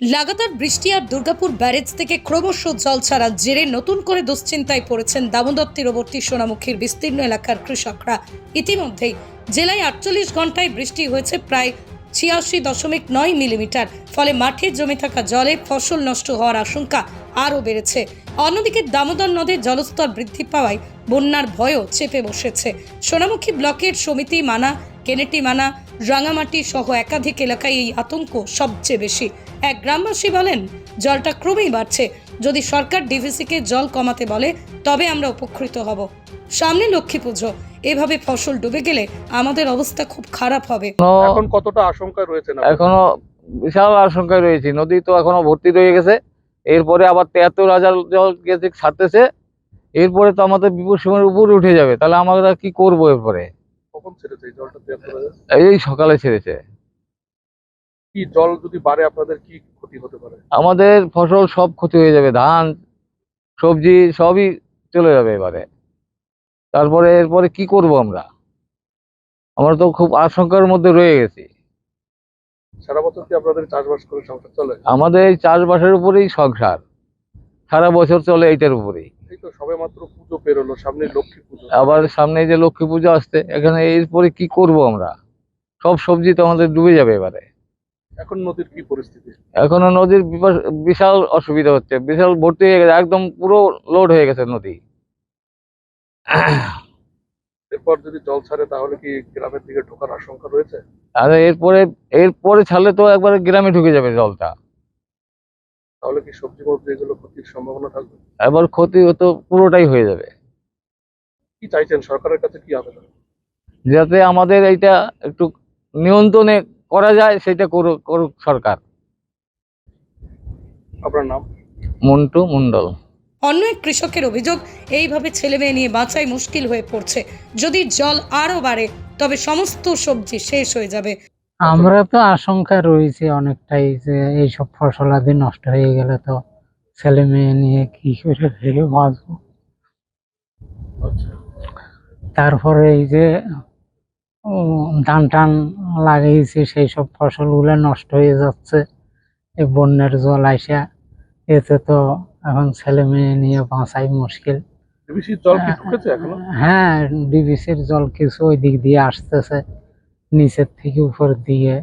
লাগাতার বৃষ্টি আর দুর্গাপুর ব্যারেজ থেকে ক্রমশ জল ছাড়া জেরে নতুন করে দুশ্চিন্তায় পড়েছেন দামোদর তীরবর্তী সোনামুখীর বিস্তীর্ণ এলাকার কৃষকরা। ইতিমধ্যেই জেলায় আটচল্লিশ ঘন্টায় বৃষ্টি হয়েছে প্রায় ছিয়াশি দশমিক নয় মিলিমিটার, ফলে মাঠে জমে থাকা জলে ফসল নষ্ট হওয়ার আশঙ্কা আরও বেড়েছে। অন্যদিকে দামোদর নদের জলস্তর বৃদ্ধি পাওয়ায় বন্যার ভয়ও চেপে বসেছে। সোনামুখী ব্লকের সমিতি মানা, কেনেটি মানা, রাঙামাটি সহ একাধিক এলাকায় এই আতঙ্ক সবচেয়ে বেশি। এক গ্রামবাসী বলেন জলটা ক্রমেই বাড়ছে। যদি সরকার ডিভিসিকে জল কমাতে বলে তবে আমরা উপকৃত হব। সামনে লক্ষ্মী পুজো। এভাবে ফসল ডুবে গেলে আমাদের অবস্থা খুব খারাপ হবে। এখন কতটা আশঙ্কা রয়েছে না এখনও বিশাল আশঙ্কায় রয়েছে। নদী তো এখনও ভর্তি রয়ে গেছে। এরপরে আবার তেহাত্তর হাজার জল গেছে ছাড়তেছে। এরপরে তো আমাদের বিপদ সীমার উপরে উঠে যাবে। তাহলে আমরা কি করব এরপরে? কখন ছেড়েছে এই জলটা তিয়াত্তর হাজার? এই সকালে ছেড়েছে। কি জল যদি বাড়ে আপনাদের কি ক্ষতি হতে পারে? আমাদের ফসল সব ক্ষতি হয়ে যাবে ধান সবজি সবই চলে যাবে এবারে। তারপরে এরপরে কি করব আমরা? আমরা তো খুব আশঙ্কার মধ্যে রয়ে গেছি। সারা বছর কি আপনাদের চাষবাস করে সংসার চলে? আমাদের এই চাষবাসের উপরেই সংসার। সারা বছর চলে এইটার উপরেই। এই তো সবে মাত্র পুজো পেরোলো সামনে লক্ষ্মী পুজো। আবার সামনে যে লক্ষ্মী পুজো আসছে এখানে এরপরে কি করব আমরা? সব সবজি তো আমাদের ডুবে যাবে এবারে। এখন নদীর কি পরিস্থিতি? এখনও নদীর বিশাল অসুবিধা হচ্ছে। বিশাল ভর্তি হয়ে গেছে একদম পুরো লোড হয়ে গেছে নদী। এরপর যদি জল ছাড়ে তাহলে কি গ্রামের দিকে ঢোকার আশঙ্কা রয়েছে? আর এরপরে এরপরে ছাড়লে তো একবারে গ্রামে ঢুকে যাবে জলটা। তাহলে কি সবজি মধ্যে এগুলো ক্ষতির সম্ভাবনা থাকবে? এবার ক্ষতি তো পুরোটাই হয়ে যাবে। কি চাইছেন? সরকারের কাছে কি আবেদন? যাতে আমাদের এইটা একটু নিয়ন্ত্রণে করা যায় সেটা করুক করুক সরকার। আপনার নাম? মন্টু মন্ডল অন্য এক কৃষকের অভিযোগ এইভাবে ছেলে মেয়ে নিয়ে বাঁচাই মুশকিল হয়ে পড়ছে। যদি জল আরও বাড়ে তবে সমস্ত সবজি শেষ হয়ে যাবে। আমরা তো আশঙ্কা রয়েছে অনেকটাই যে এইসব ফসল আদি নষ্ট হয়ে গেলে তো ছেলে মেয়ে নিয়ে কি করে ভেবে বাঁচবো? আচ্ছা। তারপরে এই যে উম, ধান টান লাগিয়েছি সেই সব ফসলগুলো নষ্ট হয়ে যাচ্ছে। এই বন্যার জল আইসা এতে তো এখন ছেলে মেয়ে নিয়ে বাঁচাই মুশকিল। হ্যাঁ ডিবিসির জল কিছু ওই দিক দিয়ে আসতেছে নিচের থেকে উপর দিয়ে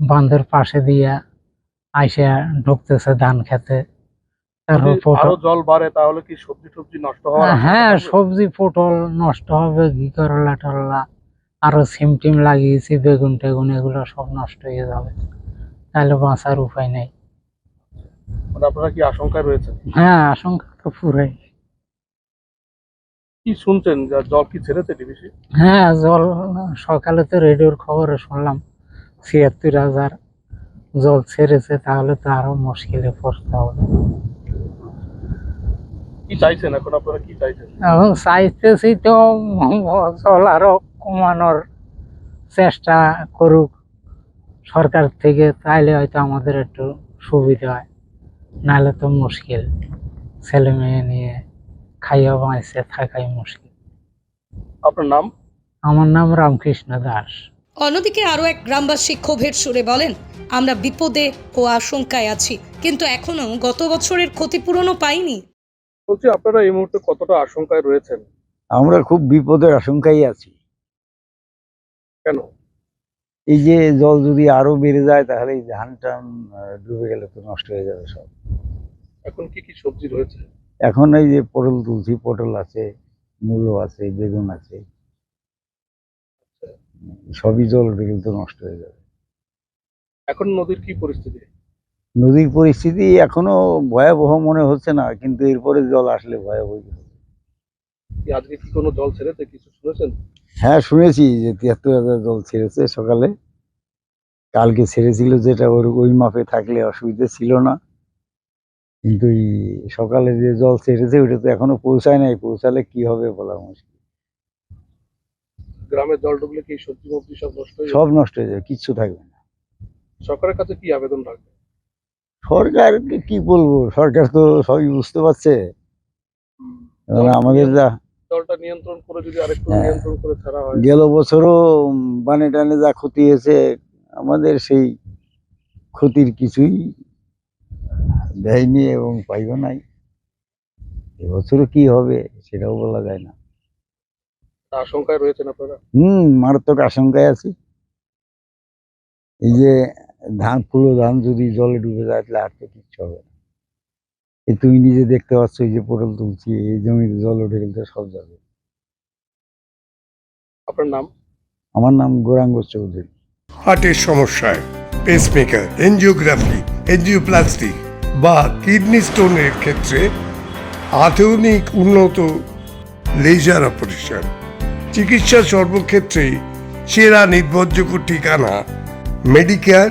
বাঁধের পাশে দিয়ে আইসা ঢুকতেছে ধান খেতে। জল বাড়ে তাহলে কি সবজি টবজি নষ্ট হওয়ার হ্যাঁ সবজি পটল নষ্ট হবে ঘি করলা টরলা। আরও সিম টিম লাগিয়েছি বেগুন টেগুন এগুলো সব নষ্ট হয়ে যাবে। তাহলে বাঁচার উপায় নেই। মানে আপনারা কি আশঙ্কায় রয়েছেন? হ্যাঁ আশঙ্কা তো পুরাই। কি শুনছেন? জল কি ছেড়েছে ডিবিসি হ্যাঁ জল সকালে তো রেডিওর খবরে শুনলাম ছিয়াত্তর হাজার জল ছেড়েছে তাহলে তো আরও মুশকিলে পড়তে হবে। কি চাইছেন এখন? আপনারা কি চাইছেন? এখন চাইতেছি তো জল আরও কমানোর চেষ্টা করুক সরকার থেকে তাইলে হয়তো আমাদের একটু সুবিধা হয়। নাহলে তো মুশকিল। ছেলে মেয়ে নিয়ে খাইয়া বাঁচে থাকাই মুশকিল। আপনার নাম? আমার নাম রামকৃষ্ণ দাস। অন্যদিকে আরও এক গ্রামবাসী ক্ষোভের সুরে বলেন আমরা বিপদে ও আশঙ্কায় আছি কিন্তু এখনও গত বছরের ক্ষতিপূরণও পাইনি। বলছি আপনারা এই মুহূর্তে কতটা আশঙ্কায় রয়েছেন? আমরা খুব বিপদের আশঙ্কায় আছি। কেন? এই যে জল যদি আরও বেড়ে যায় তাহলে এই ধান টান ডুবে গেলে তো নষ্ট হয়ে যাবে সব। এখন কি কি সবজি রয়েছে? এখন এই যে পটল তুলছি পটল আছে মূলো আছে বেগুন আছে। সবই জল উঠে তো নষ্ট হয়ে যাবে। এখন নদীর কি পরিস্থিতি? নদীর পরিস্থিতি এখনও ভয়াবহ মনে হচ্ছে না কিন্তু এরপরে জল আসলে ভয়াবহ হবে। আজকে কি কোনো জল ছেড়েছে? কিছু শুনেছেন? হ্যাঁ শুনেছি যে তিয়াত্তর হাজার জল ছেড়েছে সকালে। কালকে ছেড়েছিল যেটা ওর ওই মাপে থাকলে অসুবিধা ছিল না। কিন্তু এই সকালে যে জল ছেড়েছে ওটা তো এখনও পৌঁছায় নাই। পৌঁছালে কি হবে বলা মুশকিল। গ্রামের জল ঢুকলে কি সবজি মবজি সব নষ্ট হয়ে যাবে? সব নষ্ট হয়ে যাবে কিচ্ছু থাকবে না। সরকারের কাছে কি আবেদন রাখবে? সরকারকে কি বলব? সরকার তো সবই বুঝতে পারছে। আমাদের যা জলটা নিয়ন্ত্রণ করে যদি আরেকটু হ্যাঁ। নিয়ন্ত্রণ করে ছাড়া হয়? গেল বছরও বানে টানে যা ক্ষতি হয়েছে আমাদের সেই ক্ষতির কিছুই দেয়নি এবং পাইও নাই। এবছরও কি হবে সেটাও বলা যায় না। আশঙ্কায় রয়েছেন আপনারা? হুম মারাত্মক আশঙ্কায় আছি। এই যে ধান পুরো ধান যদি জলে ডুবে যায় তাহলে আর তো কিচ্ছু হবে না। এই তুমি নিজে দেখতে পাচ্ছ এই যে পটল তুলছি এই জমিতে জল উঠে গেলে সব যাবে। আপনার নাম? আমার নাম গৌরাঙ্গ চৌধুরী। হার্টের সমস্যায় পেসমেকার এনজিওগ্রাফি এনজিওপ্লাস্টি বা কিডনি স্টোনের ক্ষেত্রে আধুনিক উন্নত লেজার অপারেশন চিকিৎসা সর্বক্ষেত্রে সেরা নির্ভরযোগ্য ঠিকানা Medicare